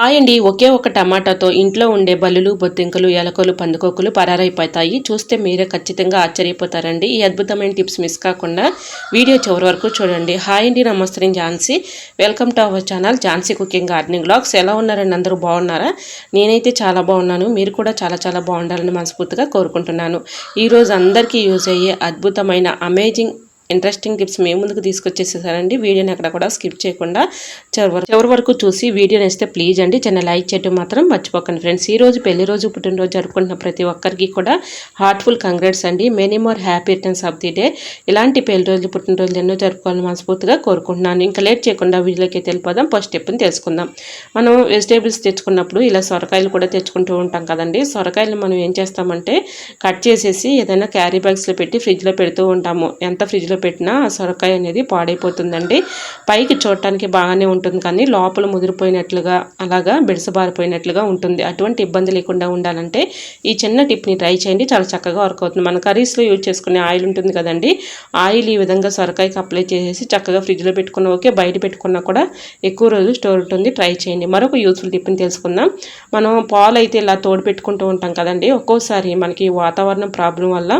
Hi అండి ఒకే ఒక టమాటాతో ఇంట్లో ఉండే బల్లులు బొద్దింకలు ఎలకలు పందుకోకులు పరారైపోతాయి. చూస్తే మీరే ఖచ్చితంగా ఆశ్చర్యపోతారండి. ఈ అద్భుతమైన టిప్స్ మిస్ కాకుండా వీడియో చివరి వరకు చూడండి. హాయ్ అండి నమస్తే Jhansi. Welcome to our channel Jhansi cooking gardening vlogs ఎలా ఉన్నారండి? అందరూ బాగున్నారా? నేనైతే చాలా బాగున్నాను. మీరు కూడా చాలా చాలా బాగుండాలని మనస్ఫూర్తిగా కోరుకుంటున్నాను. ఈరోజు అందరికీ యూజ్ అయ్యే అద్భుతమైన అమేజింగ్ ఇంట్రెస్టింగ్ టిప్స్ మేము ముందుకు తీసుకొచ్చేసేసారండి వీడియోని అక్కడ కూడా స్కిప్ చేయకుండా చివరి చివరి వరకు చూసి వీడియోని ఇస్తే ప్లీజ్ అండి. చిన్న లైక్ చేయడం మాత్రం మర్చిపోకండి ఫ్రెండ్స్ ఈ రోజు పెళ్ళి రోజు పుట్టినరోజు జరుపుకుంటున్న ప్రతి ఒక్కరికి కూడా హార్ట్ఫుల్ కంగ్రాట్స్ అండి. Many more happy returns of the day ఇలాంటి పెళ్ళి రోజులు పుట్టినరోజులు ఎన్నో జరుపుకోవాలని మనస్ఫూర్తిగా కోరుకుంటున్నాను. ఇంకా లేట్ చేయకుండా వీడియోకి తెలిపోదాం ఫస్ట్ స్టెప్ని తెలుసుకుందాం. మనం వెజిటేబుల్స్ తెచ్చుకున్నప్పుడు ఇలా సొరకాయలు కూడా తెచ్చుకుంటూ ఉంటాం కదండి. సొరకాయలు మనం ఏం చేస్తామంటే కట్ చేసేసి ఏదైనా క్యారీ బ్యాగ్స్లో పెట్టి ఫ్రిడ్జ్లో పెడుతూ ఉంటాము. ఎంత ఫ్రిడ్జ్లో పెట్టినా ఆ సొరకాయ అనేది పాడైపోతుందండి. పైకి చూడటానికి బాగానే ఉంటుంది ఉంటుంది. కానీ లోపల ముదిరిపోయినట్లుగా అలాగా బిడసబారిపోయినట్లుగా ఉంటుంది. అటువంటి ఇబ్బంది లేకుండా ఉండాలంటే ఈ చిన్న టిప్ని ట్రై చేయండి. చాలా చక్కగా వర్క్ అవుతుంది. మన కర్రీస్లో యూజ్ చేసుకునే ఆయిల్ ఉంటుంది కదండి. ఆయిల్ ఈ విధంగా సొరకాయకి అప్లై చేసేసి చక్కగా ఫ్రిడ్జ్లో పెట్టుకున్న ఓకే బయట పెట్టుకున్నా కూడా ఎక్కువ రోజులు స్టోర్ ఉంటుంది. ట్రై చేయండి. మరొక యూస్ఫుల్ టిప్ని తెలుసుకుందాం. మనం పాలు అయితే ఇలా తోడు పెట్టుకుంటూ ఉంటాం కదండి. ఒక్కోసారి మనకి వాతావరణం ప్రాబ్లం వల్ల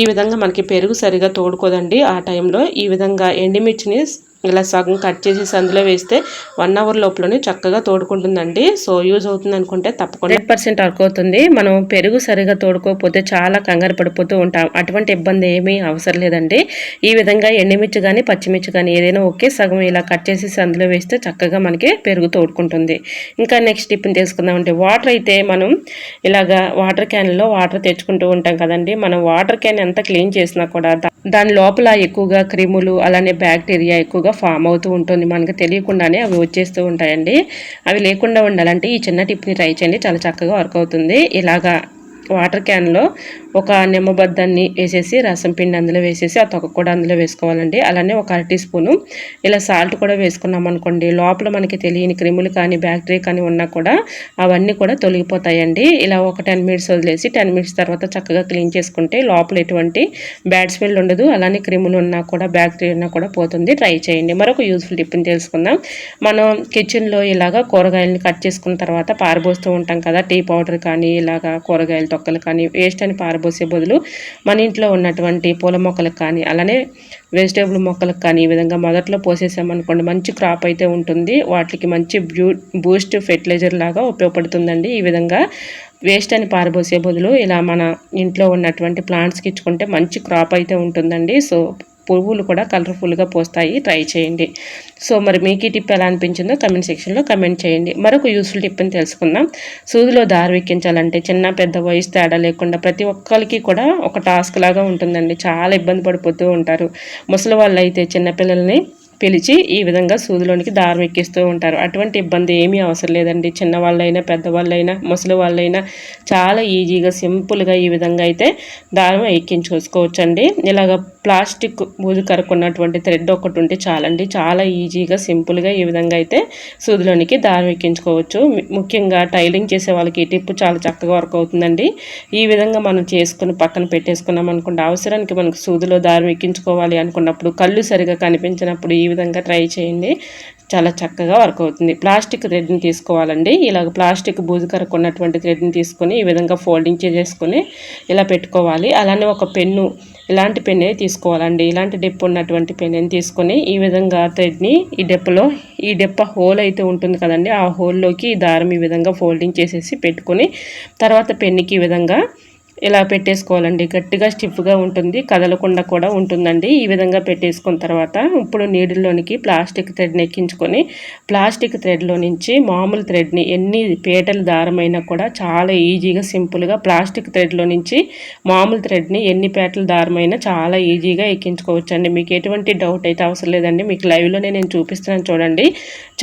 ఈ విధంగా మనకి పెరుగు సరిగా తోడుకోదండి. ఆ టైంలో ఈ విధంగా ఎండిమిర్చిని ఇలా సగం కట్ చేసి అందులో వేస్తే వన్ అవర్ లోపలనే చక్కగా తోడుకుంటుందండి. సో యూజ్ అవుతుంది అనుకుంటే తప్పకుండా. హండ్రెడ్ పర్సెంట్ వర్క్ అవుతుంది. మనం పెరుగు సరిగా తోడుకోకపోతే చాలా కంగారు పడిపోతూ ఉంటాం. అటువంటి ఇబ్బంది ఏమీ అవసరం లేదండి. ఈ విధంగా ఎండిమిర్చి కానీ పచ్చిమిర్చి కానీ ఏదైనా ఒకే సగం ఇలా కట్ చేసేసి అందులో వేస్తే చక్కగా మనకి పెరుగు తోడుకుంటుంది. ఇంకా నెక్స్ట్ టిప్ని తీసుకుందామంటే వాటర్ అయితే మనం ఇలాగా వాటర్ క్యాన్లో వాటర్ తెచ్చుకుంటూ ఉంటాం కదండి. మనం వాటర్ క్యాన్ ఎంత క్లీన్ చేసినా కూడా దాని లోపల ఎక్కువగా క్రిములు అలానే బ్యాక్టీరియా ఎక్కువగా ఫామ్ అవుతూ ఉంటుంది. మనకు తెలియకుండానే అవి వచ్చేస్తూ ఉంటాయండి. అవి లేకుండా ఉండాలంటే ఈ చిన్న టిప్ని ట్రై చేయండి. చాలా చక్కగా వర్క్ అవుతుంది. ఇలాగా వాటర్ క్యాన్లో ఒక నిమ్మబద్దాన్ని వేసేసి రసం పిండి అందులో వేసేసి ఆ తొక్క కూడా అందులో వేసుకోవాలండి. అలానే ఒక అర టీ స్పూను ఇలా సాల్ట్ కూడా వేసుకున్నాం అనుకోండి లోపల మనకి తెలియని క్రిములు కానీ బ్యాక్టీరియా కానీ ఉన్నా కూడా అవన్నీ కూడా తొలగిపోతాయండి. ఇలా ఒక టెన్ మినిట్స్ వదిలేసి టెన్ మినిట్స్ తర్వాత చక్కగా క్లీన్ చేసుకుంటే లోపల ఎటువంటి బ్యాడ్ స్మెల్ ఉండదు. అలానే క్రిములు ఉన్నా కూడా బ్యాక్టీరియా ఉన్నా కూడా పోతుంది. ట్రై చేయండి. మరొక యూస్ఫుల్ టిప్ని తెలుసుకుందాం. మనం కిచెన్లో ఇలాగా కూరగాయలని కట్ చేసుకున్న తర్వాత పారబోస్తూ ఉంటాం కదా టీ పౌడర్ కానీ ఇలాగా కూరగాయలతో తొక్కలు కానీ వేస్ట్ అని పారబోసే బదులు మన ఇంట్లో ఉన్నటువంటి పూల మొక్కలకు కానీ అలానే వెజిటేబుల్ మొక్కలకు కానీ ఈ విధంగా మొదట్లో పోసేసామనుకోండి మంచి క్రాప్ అయితే ఉంటుంది. వాటికి మంచి బ్యూ బూస్ట్ ఫెర్టిలైజర్ లాగా ఉపయోగపడుతుందండి. ఈ విధంగా వేస్ట్ అని పారబోసే బదులు ఇలా మన ఇంట్లో ఉన్నటువంటి ప్లాంట్స్కి ఇచ్చుకుంటే మంచి క్రాప్ అయితే ఉంటుందండి. సో పువ్వులు కూడా కలర్ఫుల్గా పోస్తాయి. ట్రై చేయండి. సో మరి మీకు ఈ టిప్ ఎలా అనిపించిందో కమెంట్ సెక్షన్లో కమెంట్ చేయండి. మరొక యూస్ఫుల్ టిప్ని తెలుసుకుందాం. సూదిలో దారి వెక్కించాలంటే చిన్న పెద్ద వయసు తేడా లేకుండా ప్రతి ఒక్కరికి కూడా ఒక టాస్క్ లాగా ఉంటుందండి. చాలా ఇబ్బంది పడిపోతూ ఉంటారు. ముసలి వాళ్ళు అయితే చిన్నపిల్లల్ని పిలిచి ఈ విధంగా సూదిలోనికి దారం ఎక్కిస్తూ ఉంటారు. అటువంటి ఇబ్బంది ఏమీ అవసరం లేదండి. చిన్నవాళ్ళైనా పెద్దవాళ్ళైనా ముసలి వాళ్ళైనా చాలా ఈజీగా సింపుల్గా ఈ విధంగా అయితే దారం ఎక్కించుకోవచ్చండి. ఇలాగ ప్లాస్టిక్ బూజు ఉన్నటువంటి థ్రెడ్ ఒకటి ఉంటే చాలండి. చాలా ఈజీగా సింపుల్గా ఈ విధంగా అయితే సూదిలోనికి దారం ఎక్కించుకోవచ్చు. ముఖ్యంగా టైలింగ్ చేసే వాళ్ళకి ఈ టిప్ చాలా చక్కగా వర్క్ అవుతుందండి. ఈ విధంగా మనం చేసుకుని పక్కన పెట్టేసుకున్నాం అనుకుంటే అవసరానికి మనకు సూదిలో దారం ఎక్కించుకోవాలి అనుకున్నప్పుడు కళ్ళు సరిగా కనిపించినప్పుడు ఈ విధంగా ట్రై చేయండి. చాలా చక్కగా వర్క్ అవుతుంది. ప్లాస్టిక్ థ్రెడ్ని తీసుకోవాలండి. ఇలాగ ప్లాస్టిక్ బూజు కరకున్నటువంటి థ్రెడ్ని తీసుకొని ఈ విధంగా ఫోల్డింగ్ చేసేసుకొని ఇలా పెట్టుకోవాలి. అలానే ఒక పెన్ను ఇలాంటి పెన్నే తీసుకోవాలండి. ఇలాంటి డెప్ ఉన్నటువంటి పెన్నుని తీసుకొని ఈ విధంగా థ్రెడ్ని ఈ డెప్పలో ఈ డెప్ప హోల్ అయితే ఉంటుంది కదండి ఆ హోల్లోకి ఈ దారం ఈ విధంగా ఫోల్డింగ్ చేసేసి పెట్టుకొని తర్వాత పెన్నుకి ఈ విధంగా ఇలా పెట్టేసుకోవాలండి. గట్టిగా స్టిఫ్గా ఉంటుంది. కదలకుండా కూడా ఉంటుందండి. ఈ విధంగా పెట్టేసుకున్న తర్వాత ఇప్పుడు నీడిల్లోనికి ప్లాస్టిక్ థ్రెడ్ని ఎక్కించుకొని ప్లాస్టిక్ థ్రెడ్లో నుంచి మామూలు థ్రెడ్ని ఎన్ని పేటల దారమైనా కూడా చాలా ఈజీగా సింపుల్గా ప్లాస్టిక్ థ్రెడ్లో నుంచి మామూలు థ్రెడ్ని ఎన్ని పేటల దారమైనా చాలా ఈజీగా ఎక్కించుకోవచ్చు అండి మీకు ఎటువంటి డౌట్ అయితే అవసరం లేదండి. మీకు లైవ్లోనే నేను చూపిస్తున్నాను చూడండి.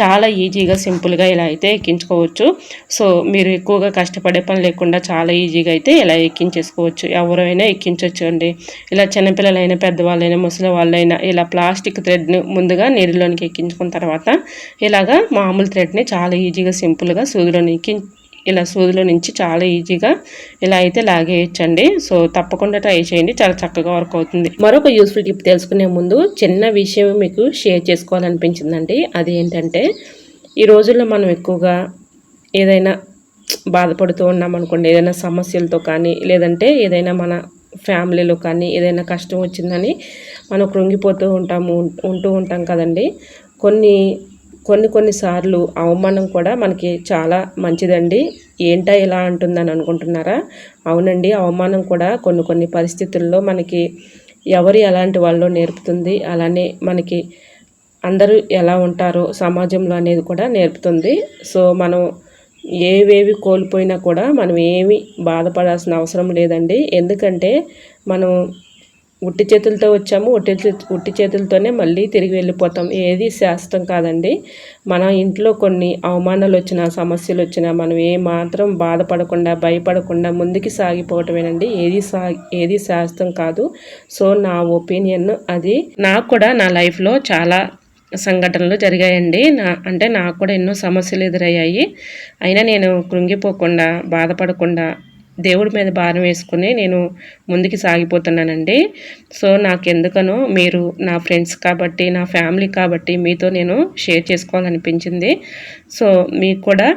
చాలా ఈజీగా సింపుల్గా ఇలా అయితే ఎక్కించుకోవచ్చు. సో మీరు ఎక్కువగా కష్టపడే పని లేకుండా చాలా ఈజీగా అయితే ఇలా ఎక్కి ఎక్కించేసుకోవచ్చు ఎవరైనా ఎక్కించవచ్చు అండి. ఇలా చిన్నపిల్లలైనా పెద్దవాళ్ళైనా ముసలి వాళ్ళైనా ఇలా ప్లాస్టిక్ థ్రెడ్ని ముందుగా నీరులోనికి ఎక్కించుకున్న తర్వాత ఇలాగా మామూలు థ్రెడ్ని చాలా ఈజీగా సింపుల్గా సూదిలోని ఎక్కి ఇలా సూదిలో నుంచి చాలా ఈజీగా ఇలా అయితే లాగేయచ్చండి. సో తప్పకుండా ట్రై చేయండి. చాలా చక్కగా వర్క్ అవుతుంది. మరొక యూస్ఫుల్ టిప్ తెలుసుకునే ముందు చిన్న విషయం మీకు షేర్ చేసుకోవాలనిపించిందండి. అది ఏంటంటే ఈ రోజుల్లో మనం ఎక్కువగా ఏదైనా బాధపడుతూ ఉన్నాం అనుకోండి. ఏదైనా సమస్యలతో కానీ లేదంటే ఏదైనా మన ఫ్యామిలీలో కానీ ఏదైనా కష్టం వచ్చిందని మనం కృంగిపోతూ ఉంటాము ఉంటూ ఉంటాం కదండి. కొన్ని కొన్ని కొన్నిసార్లు అవమానం కూడా మనకి చాలా మంచిదండి. ఏంటా ఇలా అంటుందని అనుకుంటున్నారా? అవునండి. అవమానం కూడా కొన్ని కొన్ని పరిస్థితుల్లో మనకి ఎవరు ఎలాంటి వాళ్ళు నేర్పుతుంది. అలానే మనకి అందరూ ఎలా ఉంటారో సమాజంలో అనేది కూడా నేర్పుతుంది. సో మనం ఏవేవి కోల్పోయినా కూడా మనం ఏమి బాధపడాల్సిన అవసరం లేదండి. ఎందుకంటే మనం ఉట్టి చేతులతో వచ్చాము. ఉట్టి ఉట్టి చేతులతోనే మళ్ళీ తిరిగి వెళ్ళిపోతాం. ఏది శాస్త్రం కాదండి. మన ఇంట్లో కొన్ని అవమానాలు వచ్చినా సమస్యలు వచ్చినా మనం ఏ మాత్రం బాధపడకుండా భయపడకుండా ముందుకు సాగిపోవటమేనండి. ఏది సా ఏది శాస్త్రం కాదు. సో నా ఒపీనియన్ అది. నాకు కూడా నా లైఫ్లో చాలా సంఘటనలు జరిగాయండి. నా అంటే నాకు కూడా ఎన్నో సమస్యలు ఎదురయ్యాయి. అయినా నేను కృంగిపోకుండా బాధపడకుండా దేవుడి మీద భారం వేసుకుని నేను ముందుకు సాగిపోతున్నానండి. సో నాకు ఎందుకనో మీరు నా ఫ్రెండ్స్ కాబట్టి నా ఫ్యామిలీ కాబట్టి మీతో నేను షేర్ చేసుకోవాలనిపించింది. సో మీకు కూడా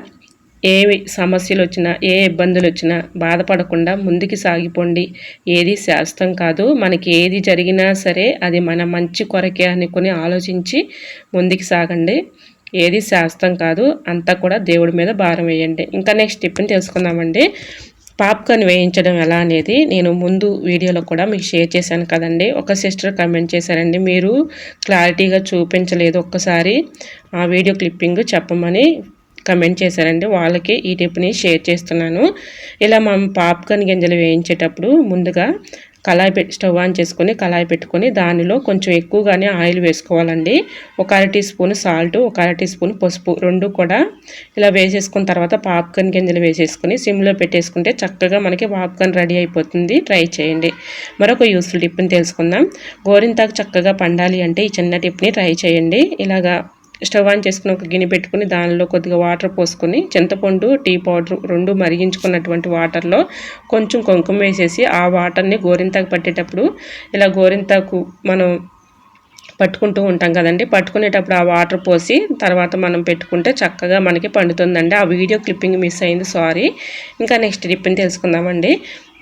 ఏ సమస్యలు వచ్చినా ఏ ఇబ్బందులు వచ్చినా బాధపడకుండా ముందుకు సాగిపోండి. ఏది శాస్త్రం కాదు. మనకి ఏది జరిగినా సరే అది మన మంచి కొరకే అనుకుని ఆలోచించి ముందుకు సాగండి. ఏది శాస్త్రం కాదు. అంతా కూడా దేవుడి మీద భారం వేయండి. ఇంకా నెక్స్ట్ టిప్ని తెలుసుకుందామండి. పాప్కార్న్ వేయించడం ఎలా అనేది నేను ముందు వీడియోలో కూడా మీకు షేర్ చేశాను కదండి. ఒక సిస్టర్ కమెంట్ చేశారండి. మీరు క్లారిటీగా చూపించలేదు ఒక్కసారి. ఆ వీడియో క్లిప్పింగ్ చెప్పమని కమెంట్ చేశారండి. వాళ్ళకి ఈ టిప్ని షేర్ చేస్తున్నాను. ఇలా మనం పాప్కార్న్ గింజలు వేయించేటప్పుడు ముందుగా కళాయి పెట్టి స్టవ్ ఆన్ చేసుకొని కళాయి పెట్టుకొని దానిలో కొంచెం ఎక్కువగానే ఆయిల్ వేసుకోవాలండి. ఒక అర టీ స్పూన్ సాల్ట్ ఒక అర టీ స్పూన్ పసుపు రెండు కూడా ఇలా వేసేసుకున్న తర్వాత పాప్కార్న్ గింజలు వేసేసుకొని సిమ్లో పెట్టేసుకుంటే చక్కగా మనకి పాప్కార్న్ రెడీ అయిపోతుంది. ట్రై చేయండి. మరొక యూస్ఫుల్ టిప్ని తెలుసుకుందాం. గోరింతాకు చక్కగా పండాలి అంటే ఈ చిన్న టిప్ని ట్రై చేయండి. ఇలాగా స్టవ్ ఆన్ చేసుకుని ఒక గిన్నె పెట్టుకుని దానిలో కొద్దిగా వాటర్ పోసుకొని చింతపండు టీ పౌడర్ రెండు మరిగించుకున్నటువంటి వాటర్లో కొంచెం కుంకుమ వేసేసి ఆ వాటర్ని గోరింతాకు పట్టేటప్పుడు ఇలా గోరింతాకు మనం పట్టుకుంటూ ఉంటాం కదండి. పట్టుకునేటప్పుడు ఆ వాటర్ పోసి తర్వాత మనం పెట్టుకుంటే చక్కగా మనకి పండుతుందండి. ఆ వీడియో క్లిప్పింగ్ మిస్ అయింది. సారీ. ఇంకా నెక్స్ట్ టిప్ని తెలుసుకుందామండి.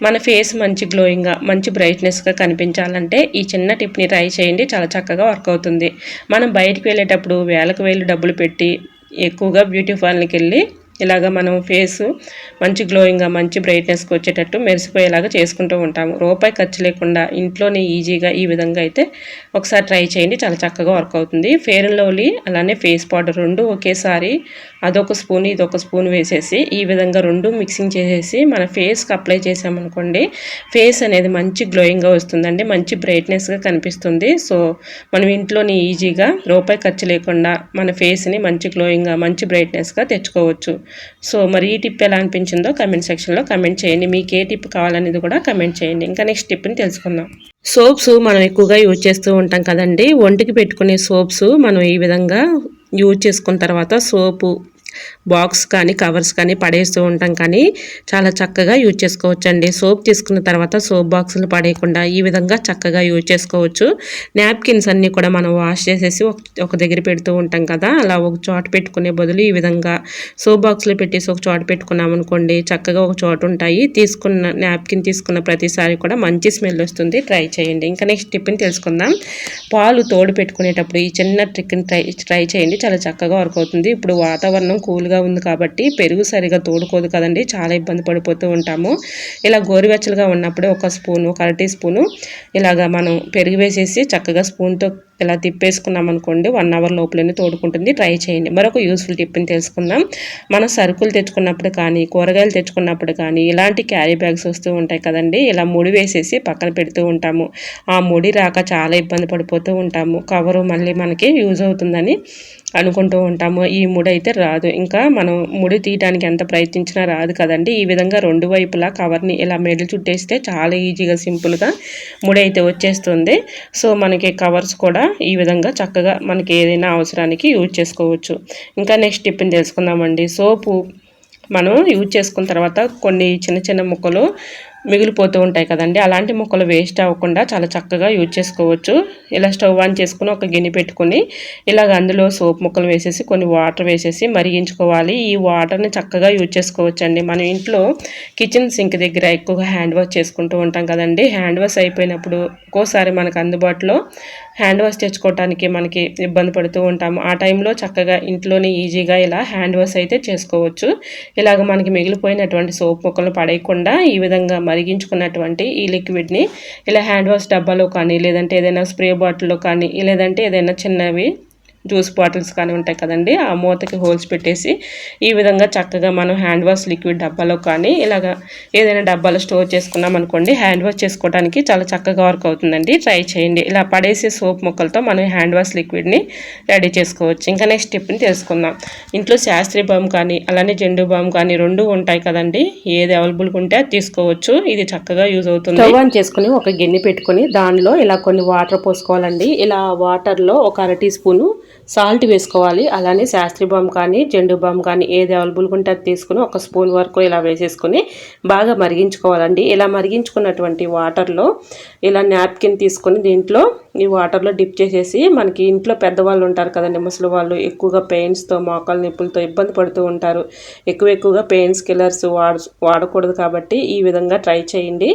మన ఫేస్ మంచి గ్లోయింగ్గా మంచి బ్రైట్నెస్గా కనిపించాలంటే ఈ చిన్న టిప్ని ట్రై చేయండి. చాలా చక్కగా వర్క్ అవుతుంది. మనం బయటికి వెళ్ళేటప్పుడు వేలకు వేలు డబ్బులు పెట్టి ఎక్కువగా బ్యూటీ పార్లర్కి వెళ్ళి ఇలాగ మనం ఫేస్ మంచి గ్లోయింగ్గా మంచి బ్రైట్నెస్కి వచ్చేటట్టు మెరిసిపోయేలాగా చేసుకుంటూ ఉంటాము. రూపాయి ఖర్చు లేకుండా ఇంట్లోనే ఈజీగా ఈ విధంగా అయితే ఒకసారి ట్రై చేయండి. చాలా చక్కగా వర్క్ అవుతుంది. ఫేర్ అండ్ లవ్లీ అలానే ఫేస్ పౌడర్ రెండు ఒకేసారి అదొక స్పూన్ ఇదొక స్పూన్ వేసేసి ఈ విధంగా రెండు మిక్సింగ్ చేసేసి మన ఫేస్కి అప్లై చేసామనుకోండి ఫేస్ అనేది మంచి గ్లోయింగ్గా వస్తుందండి మంచి బ్రైట్నెస్గా కనిపిస్తుంది. సో మనం ఇంట్లోని ఈజీగా రూపాయి ఖర్చు లేకుండా మన ఫేస్ని మంచి గ్లోయింగ్గా మంచి బ్రైట్నెస్గా తెచ్చుకోవచ్చు. సో మరి ఈ టిప్ ఎలా అనిపించిందో కమెంట్ సెక్షన్లో కమెంట్ చేయండి. మీకు ఏ టిప్ కావాలనేది కూడా కమెంట్ చేయండి. ఇంకా నెక్స్ట్ టిప్ని తెలుసుకుందాం. సోప్స్ మనం ఎక్కువగా యూజ్ చేస్తూ ఉంటాం కదండి ఒంటికి పెట్టుకునే సోప్స్ మనం ఈ విధంగా యూజ్ చేసుకున్న తర్వాత సోపు బాక్స్ కానీ కవర్స్ కానీ పడేస్తూ ఉంటాం. కానీ చాలా చక్కగా యూజ్ చేసుకోవచ్చు సోప్ తీసుకున్న తర్వాత సోప్ బాక్సులు పడేయకుండా ఈ విధంగా చక్కగా యూజ్ చేసుకోవచ్చు. నాప్కిన్స్ అన్నీ కూడా మనం వాష్ చేసేసి ఒక దగ్గర పెడుతూ ఉంటాం కదా. అలా ఒక చోట పెట్టుకునే బదులు ఈ విధంగా సోప్ బాక్స్లో పెట్టేసి ఒక చోట పెట్టుకున్నాం అనుకోండి చక్కగా ఒక చోట ఉంటాయి. తీసుకున్న నాప్కిన్ తీసుకున్న ప్రతిసారి కూడా మంచి స్మెల్ వస్తుంది. ట్రై చేయండి. ఇంకా నెక్స్ట్ టిప్ని తెలుసుకుందాం. పాలు తోడు పెట్టుకునేటప్పుడు ఈ చిన్న ట్రిక్ని ట్రై ట్రై చేయండి. చాలా చక్కగా వర్క్ అవుతుంది. ఇప్పుడు వాతావరణం కూల్గా ఉంది కాబట్టి పెరుగు సరిగా తోడుకోదు కదండి. చాలా ఇబ్బంది పడిపోతూ ఉంటాము. ఇలా గోరువెచ్చలుగా ఉన్నప్పుడే ఒక స్పూను ఒక అరటి స్పూను ఇలాగా మనం పెరుగు వేసేసి చక్కగా స్పూన్తో ఇలా తిప్పేసుకున్నాం అనుకోండి వన్ అవర్ లోపలనే తోడుకుంటుంది. ట్రై చేయండి. మరొక యూస్ఫుల్ టిప్ని తెలుసుకుందాం. మనం సరుకులు తెచ్చుకున్నప్పుడు కానీ కూరగాయలు తెచ్చుకున్నప్పుడు కానీ ఇలాంటి క్యారీ బ్యాగ్స్ వస్తూ ఉంటాయి కదండి. ఇలా ముడి వేసేసి పక్కన పెడుతూ ఉంటాము. ఆ ముడి రాక చాలా ఇబ్బంది పడిపోతూ ఉంటాము. కవరు మళ్ళీ మనకి యూజ్ అవుతుందని అనుకుంటూ ఉంటాము. ఈ ముడి అయితే రాదు. ఇంకా మనం ముడి తీయడానికి ఎంత ప్రయత్నించినా రాదు కదండి. ఈ విధంగా రెండు వైపులా కవర్ని ఇలా మెడలు చుట్టేస్తే చాలా ఈజీగా సింపుల్గా ముడి అయితే వచ్చేస్తుంది. సో మనకి కవర్స్ కూడా ఈ విధంగా చక్కగా మనకి ఏదైనా అవసరానికి యూజ్ చేసుకోవచ్చు. ఇంకా నెక్స్ట్ టిప్ని తెలుసుకుందామండి. సోపు మనం యూజ్ చేసుకున్న తర్వాత కొన్ని చిన్న చిన్న ముక్కలు మిగిలిపోతూ ఉంటాయి కదండి. అలాంటి మొక్కలు వేస్ట్ అవ్వకుండా చాలా చక్కగా యూజ్ చేసుకోవచ్చు. ఇలా స్టవ్ ఆన్ చేసుకుని ఒక గిన్నె పెట్టుకుని ఇలాగ అందులో సోప్ ముక్కలు వేసేసి కొన్ని వాటర్ వేసేసి మరిగించుకోవాలి. ఈ వాటర్ని చక్కగా యూజ్ చేసుకోవచ్చు అండి మన ఇంట్లో కిచెన్ సింక్ దగ్గర ఎక్కువగా హ్యాండ్ వాష్ చేసుకుంటూ ఉంటాం కదండి. హ్యాండ్ వాష్ అయిపోయినప్పుడు ఒక్కోసారి మనకు అందుబాటులో హ్యాండ్ వాష్ తెచ్చుకోవడానికి మనకి ఇబ్బంది పడుతూ ఉంటాము. ఆ టైంలో చక్కగా ఇంట్లోనే ఈజీగా ఇలా హ్యాండ్ వాష్ అయితే చేసుకోవచ్చు. ఇలాగ మనకి మిగిలిపోయినటువంటి సోప్ ముక్కలు పడేయకుండా ఈ విధంగా మరిగించుకున్నటువంటి ఈ లిక్విడ్ని ఇలా హ్యాండ్ వాష్ డబ్బాలో కానీ లేదంటే ఏదైనా స్ప్రే బాటిల్లో కానీ లేదంటే ఏదైనా చిన్నవి జ్యూస్ బాటిల్స్ కానీ ఉంటాయి కదండి ఆ మూతకి హోల్స్ పెట్టేసి ఈ విధంగా చక్కగా మనం హ్యాండ్ వాష్ లిక్విడ్ డబ్బాలో కానీ ఇలాగ ఏదైనా డబ్బాలో స్టోర్ చేసుకున్నాం అనుకోండి హ్యాండ్ వాష్ చేసుకోవడానికి చాలా చక్కగా వర్క్ అవుతుందండి. ట్రై చేయండి. ఇలా పడేసే సోప్ మొక్కలతో మనం హ్యాండ్ వాష్ లిక్విడ్ని రెడీ చేసుకోవచ్చు. ఇంకా నెక్స్ట్ స్టెప్ని తెలుసుకుందాం. ఇంట్లో శాస్త్రీ బామ్ కానీ అలానే జెండు బామ్ కానీ రెండు ఉంటాయి కదండి ఏది అవైలబుల్గా ఉంటే అది తీసుకోవచ్చు. ఇది చక్కగా యూజ్ అవుతుంది. స్టవ్ ఆన్ చేసుకుని ఒక గిన్నె పెట్టుకుని దానిలో ఇలా కొన్ని వాటర్ పోసుకోవాలండి. ఇలా వాటర్లో ఒక అర టీ స్పూను సాల్ట్ వేసుకోవాలి. అలానే శాస్త్రి బామ్ కానీ జెండు బామ్ కానీ ఏది అవైలబుల్గా ఉంటే అది తీసుకుని ఒక స్పూన్ వరకు ఇలా వేసేసుకుని బాగా మరిగించుకోవాలండి. ఇలా మరిగించుకున్నటువంటి వాటర్లో ఇలా నాప్కిన్ తీసుకొని దీంట్లో ఈ వాటర్లో డిప్ చేసేసి మనకి ఇంట్లో పెద్దవాళ్ళు ఉంటారు కదండి ముసలి వాళ్ళు ఎక్కువగా పెయిన్స్తో మోకాలు నొప్పులతో ఇబ్బంది పడుతూ ఉంటారు. ఎక్కువ ఎక్కువగా పెయిన్స్ కిల్లర్స్ వాడ వాడకూడదు కాబట్టి ఈ విధంగా ట్రై చేయండి.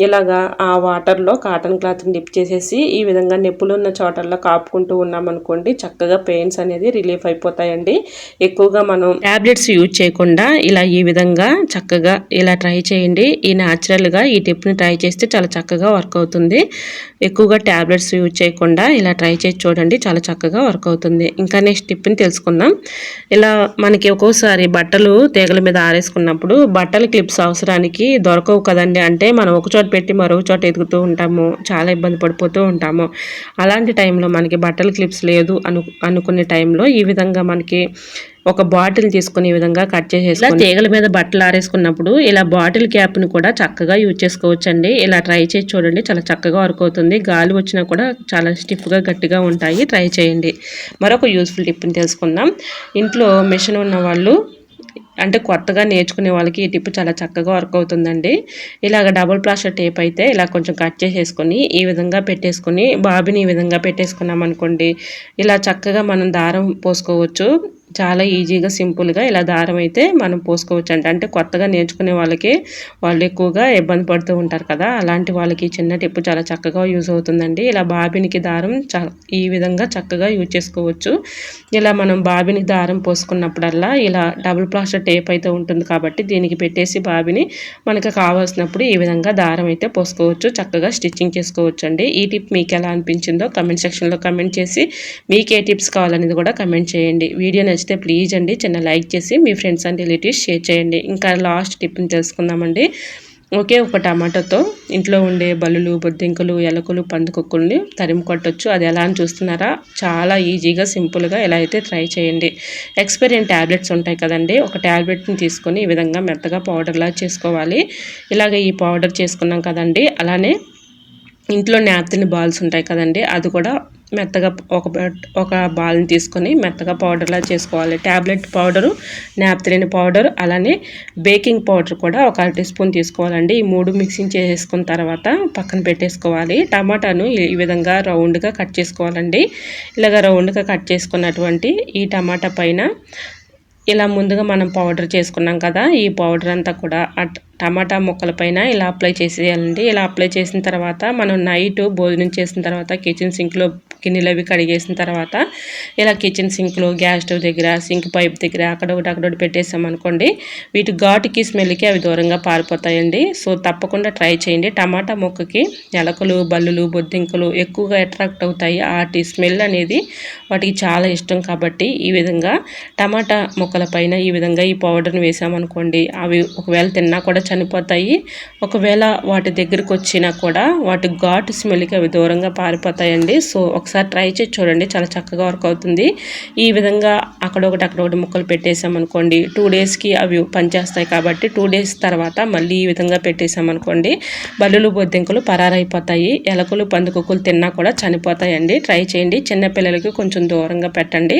ఇలాగా ఆ వాటర్లో కాటన్ క్లాత్ని డిప్ చేసేసి ఈ విధంగా నొప్పులు ఉన్న చోటల్లో కాపుకుంటూ ఉన్నామనుకోండి చక్కగా పెయిన్స్ అనేది రిలీఫ్ అయిపోతాయండి. ఎక్కువగా మనం ట్యాబ్లెట్స్ యూజ్ చేయకుండా ఇలా ఈ విధంగా చక్కగా ఇలా ట్రై చేయండి. ఈ న్యాచురల్గా ఈ టిప్ని ట్రై చేస్తే చాలా చక్కగా వర్క్ అవుతుంది. ఎక్కువగా ట్యాబ్లెట్స్ యూజ్ చేయకుండా ఇలా ట్రై చేసి చూడండి. చాలా చక్కగా వర్క్ అవుతుంది. ఇంకా నెక్స్ట్ టిప్ని తెలుసుకుందాం. ఇలా మనకి ఒక్కోసారి బట్టలు తీగల మీద ఆరేసుకున్నప్పుడు బట్టల క్లిప్స్ అవసరానికి దొరకవు కదండి. అంటే మనం ఒక చోట పెట్టి మరొక చోట ఎదుగుతూ ఉంటాము. చాలా ఇబ్బంది పడిపోతూ ఉంటాము. అలాంటి టైంలో మనకి బట్టల క్లిప్స్ లేదు అను అనుకునే టైంలో ఈ విధంగా మనకి ఒక బాటిల్ తీసుకుని ఈ విధంగా కట్ చేసేసి తీగల మీద బట్టలు ఆరేసుకున్నప్పుడు ఇలా బాటిల్ క్యాప్ని కూడా చక్కగా యూజ్ చేసుకోవచ్చండి. ఇలా ట్రై చేసి చూడండి. చాలా చక్కగా వర్క్ అవుతుంది. గాలి వచ్చినా కూడా చాలా స్టిఫ్గా గట్టిగా ఉంటాయి. ట్రై చేయండి. మరొక యూస్ఫుల్ టిప్ని తెలుసుకుందాం. ఇంట్లో మిషన్ ఉన్న వాళ్ళు అంటే కొత్తగా నేర్చుకునే వాళ్ళకి ఈ టిప్ చాలా చక్కగా వర్క్ అవుతుందండి. ఇలాగ డబుల్ ప్లాస్టర్ టేప్ అయితే ఇలా కొంచెం కట్ చేసేసుకొని ఈ విధంగా పెట్టేసుకొని బాబిని ఈ విధంగా పెట్టేసుకున్నాం అనుకోండి ఇలా చక్కగా మనం దారం పోసుకోవచ్చు. చాలా ఈజీగా సింపుల్గా ఇలా దారం అయితే మనం పోసుకోవచ్చు అండి అంటే కొత్తగా నేర్చుకునే వాళ్ళకి వాళ్ళు ఎక్కువగా ఇబ్బంది పడుతూ ఉంటారు కదా. అలాంటి వాళ్ళకి చిన్న టిప్పు చాలా చక్కగా యూజ్ అవుతుందండి. ఇలా బాబినికి దారం ఈ విధంగా చక్కగా యూజ్ చేసుకోవచ్చు. ఇలా మనం బాబినికి దారం పోసుకున్నప్పుడల్లా ఇలా డబుల్ ప్లాస్టర్ టేప్ అయితే ఉంటుంది కాబట్టి దీనికి పెట్టేసి బాబిని మనకు కావాల్సినప్పుడు ఈ విధంగా దారం అయితే పోసుకోవచ్చు. చక్కగా స్టిచ్చింగ్ చేసుకోవచ్చు అండి ఈ టిప్ మీకు ఎలా అనిపించిందో కమెంట్ సెక్షన్లో కమెంట్ చేసి మీకు ఏ టిప్స్ కావాలనేది కూడా కమెంట్ చేయండి. వీడియో నచ్చితే ప్లీజ్ అండి చిన్న లైక్ చేసి మీ ఫ్రెండ్స్ అండ్ రిలేటివ్స్ షేర్ చేయండి. ఇంకా లాస్ట్ టిప్ని తెలుసుకుందామండి. ఒకే ఒక టమాటోతో ఇంట్లో ఉండే బలులు బొద్దింకలు ఎలకలు పందుకొక్కుల్ని తరిమి కొట్టచ్చు. అది ఎలా అని చూస్తున్నారా? చాలా ఈజీగా సింపుల్గా ఎలా అయితే ట్రై చేయండి. ఎక్స్పీరియన్ ట్యాబ్లెట్స్ ఉంటాయి కదండి ఒక ట్యాబ్లెట్ని తీసుకొని ఈ విధంగా మెత్తగా పౌడర్లా చేసుకోవాలి. ఇలాగ ఈ పౌడర్ చేసుకున్నాం కదండి అలానే ఇంట్లో నాప్తిన్ బాల్స్ ఉంటాయి కదండి అది కూడా మెత్తగా ఒక ఒక బాల్ని తీసుకొని మెత్తగా పౌడర్లా చేసుకోవాలి. ట్యాబ్లెట్ పౌడరు నాప్తిలిన్ పౌడర్ అలానే బేకింగ్ పౌడర్ కూడా ఒక అర టీ స్పూన్ తీసుకోవాలండి. ఈ మూడు మిక్సింగ్ చేసుకున్న తర్వాత పక్కన పెట్టేసుకోవాలి. టమాటాను ఈ విధంగా రౌండ్గా కట్ చేసుకోవాలండి. ఇలాగ రౌండ్గా కట్ చేసుకున్నటువంటి ఈ టమాటా పైన ఇలా ముందుగా మనం పౌడర్ చేసుకున్నాం కదా ఈ పౌడర్ అంతా కూడా టమాటా ముక్కలపైన ఇలా అప్లై చేసేయాలండి. ఇలా అప్లై చేసిన తర్వాత మనం నైట్ భోజనం చేసిన తర్వాత కిచెన్ సింక్లో గిన్నెలు అవి కడిగేసిన తర్వాత ఇలా కిచెన్ సింక్లో గ్యాస్ స్టవ్ దగ్గర సింక్ పైప్ దగ్గర అక్కడ ఒకటి అక్కడ ఒకటి పెట్టేసాం అనుకోండి. వీటి ఘాటుకి స్మెల్కి అవి దూరంగా పారిపోతాయండి. సో తప్పకుండా ట్రై చేయండి. టమాటా మొక్కకి ఎలకలు బల్లులు బొద్దింకలు ఎక్కువగా అట్రాక్ట్ అవుతాయి. వాటి స్మెల్ అనేది వాటికి చాలా ఇష్టం కాబట్టి ఈ విధంగా టమాటా మొక్కల పైన ఈ విధంగా ఈ పౌడర్ని వేసామనుకోండి అవి ఒకవేళ తిన్నా కూడా చనిపోతాయి. ఒకవేళ వాటి దగ్గరకు వచ్చినా కూడా వాటి ఘాటు స్మెల్కి అవి దూరంగా పారిపోతాయండి. సో ఒకసారి ఒకసారి ట్రై చేసి చూడండి. చాలా చక్కగా వర్క్ అవుతుంది. ఈ విధంగా అక్కడొకటి అక్కడొకటి ముక్కలు పెట్టేసామనుకోండి. టూ డేస్కి అవి పనిచేస్తాయి కాబట్టి టూ డేస్ తర్వాత మళ్ళీ ఈ విధంగా పెట్టేసామనుకోండి. బల్లులు బొద్దింకలు పరారైపోతాయి. ఎలకలు పందుకొక్కులు తిన్నా కూడా చనిపోతాయండి. ట్రై చేయండి. చిన్నపిల్లలకి కొంచెం దూరంగా పెట్టండి.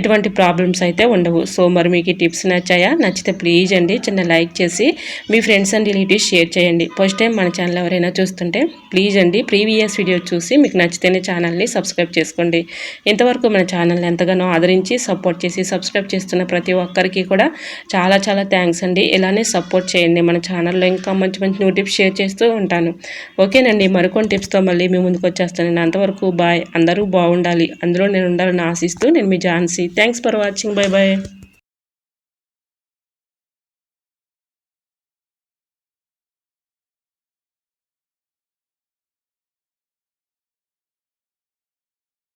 ఎటువంటి ప్రాబ్లమ్స్ అయితే ఉండవు. సో మరి మీకు ఈ టిప్స్ నచ్చాయా? నచ్చితే ప్లీజ్ అండి. చిన్న లైక్ చేసి మీ ఫ్రెండ్స్ అండ్ రిలేటివ్స్ షేర్ చేయండి. ఫస్ట్ టైం మన ఛానల్ ఎవరైనా చూస్తుంటే ప్లీజ్ అండి. ప్రీవియస్ వీడియో చూసి మీకు నచ్చితేనే ఛానల్ని సబ్స్క్రైబ్ సబ్స్క్రైబ్ చేసుకోండి. ఇంతవరకు మన ఛానల్ని ఎంతగానో ఆదరించి సపోర్ట్ చేసి సబ్స్క్రైబ్ చేస్తున్న ప్రతి ఒక్కరికి కూడా చాలా చాలా థ్యాంక్స్ అండి. ఇలానే సపోర్ట్ చేయండి. మన ఛానల్లో ఇంకా మంచి మంచి న్యూ టిప్స్ షేర్ చేస్తూ ఉంటాను. ఓకేనండి. మరికొన్ని టిప్స్తో మళ్ళీ మీ ముందుకు వచ్చేస్తాను. అంతవరకు బాయ్ అందరూ బాగుండాలి. అందులో నేను ఉండాలని ఆశిస్తూ నేను మీ Jhansi. Thanks for watching bye bye